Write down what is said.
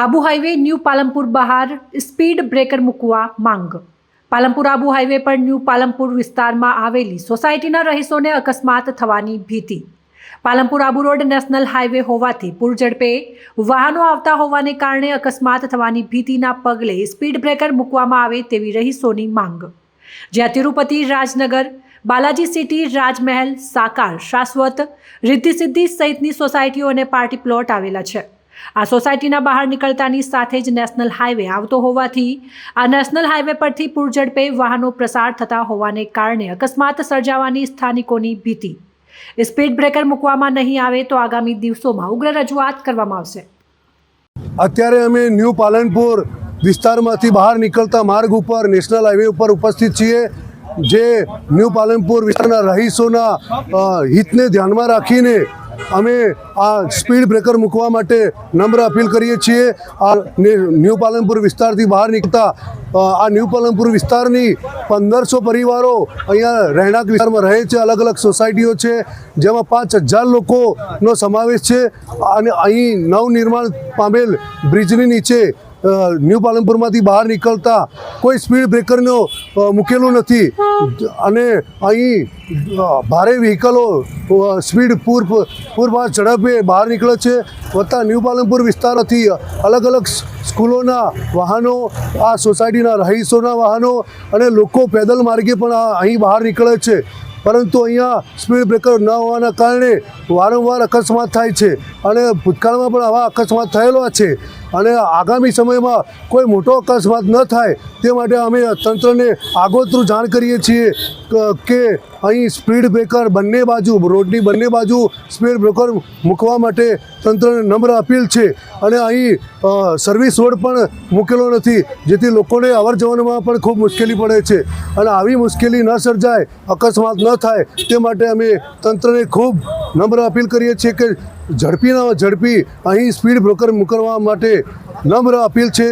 Abu highway new Palampur બહાર speed breaker મૂકવા માંગ પાલમપુર આબુ હાઈવે પર ન્યૂ પાલમપુર વિસ્તારમાં આવેલી સોસાયટીના રહીશોને અકસ્માત થવાની ભીતિ. Palampur Abu road national highway હોવાથી પૂર ઝડપે વાહનો આવતા હોવાને કારણે અકસ્માત થવાની ભીતિના પગલે સ્પીડ બ્રેકર મૂકવામાં આવે તેવી રહીશોની માંગ. જ્યાં તિરુપતિ, રાજનગર, બાલાજી સિટી, રાજમહેલ, સાકાર, શાશ્વત રિદ્ધિ સિદ્ધિ સહિતની સોસાયટીઓ અને પાર્ટી પ્લોટ આવેલા છે. આ સોસાયટીના બહાર નીકળતાની સાથે જ નેશનલ હાઈવે આવતો હોવાથી આ નેશનલ હાઈવે પરથી પૂરઝડપે વાહનો પ્રસાર થતા હોવાને કારણે અકસ્માત સર્જાવાની સ્થાનિકોની ભીતિ. સ્પીડ બ્રેકર મૂકવામાં નહીં આવે તો આગામી દિવસોમાં ઉગ્ર રજૂઆત કરવામાં આવશે. અત્યારે અમે ન્યૂ પાલનપુર વિસ્તારમાંથી બહાર નીકળતા માર્ગ ઉપર, નેશનલ હાઈવે ઉપર ઉપસ્થિત છીએ, જે ન્યૂ પાલનપુર વિસ્તારના રહીશોના હિતને ધ્યાનમાં રાખીને અમે આ સ્પીડ બ્રેકર મૂકવા માટે નમ્ર અપીલ કરીએ છીએ. આ ન્યૂ પાલનપુર વિસ્તારથી બહાર નીકળતા આ ન્યૂ પાલનપુર વિસ્તારની પંદરસો પરિવારો અહીંયા રહેણાંક વિસ્તારમાં રહે છે. અલગ અલગ સોસાયટીઓ છે, જેમાં પાંચ હજાર લોકોનો સમાવેશ છે. અને અહીં નવનિર્માણ પામેલ બ્રિજની નીચે ન્યૂ પાલનપુરમાંથી બહાર નીકળતા કોઈ સ્પીડ બ્રેકરનો મૂકેલું નથી. અને અહીં ભારે વ્હીકલો સ્પીડ પૂર પૂરમાં ઝડપે બહાર નીકળે છે. વત્તા ન્યૂ પાલનપુર વિસ્તારથી અલગ અલગ સ્કૂલોના વાહનો, આ સોસાયટીના રહીશોના વાહનો અને લોકો પેદલ માર્ગે પણ અહીં બહાર નીકળે છે. પરંતુ અહીંયા સ્પીડ બ્રેકર ન હોવાના કારણે વારંવાર અકસ્માત થાય છે અને ભૂતકાળમાં પણ આવા અકસ્માત થયેલો છે. અને આગામી સમયમાં કોઈ મોટો અકસ્માત ન થાય તે માટે અમે તંત્રને આગોતરું જાણ કરીએ છીએ કે અહીં સ્પીડ બ્રેકર બંને બાજુ, રોડની બંને બાજુ સ્પીડ બ્રેકર મૂકવા માટે તંત્રને નમ્ર અપીલ છે. અને અહીં સર્વિસ રોડ પણ મૂકેલો નથી, જેથી લોકોને અવર જવરમાં પણ ખૂબ મુશ્કેલી પડે છે. અને આવી મુશ્કેલી ન સર્જાય, અકસ્માત ન થાય, તે માટે અમે તંત્રને ખૂબ નમ્ર અપીલ કરીએ છીએ કે ઝડપીના ઝડપી અહીં સ્પીડ બ્રોકર મૂકવા માટે નમ્ર અપીલ છે.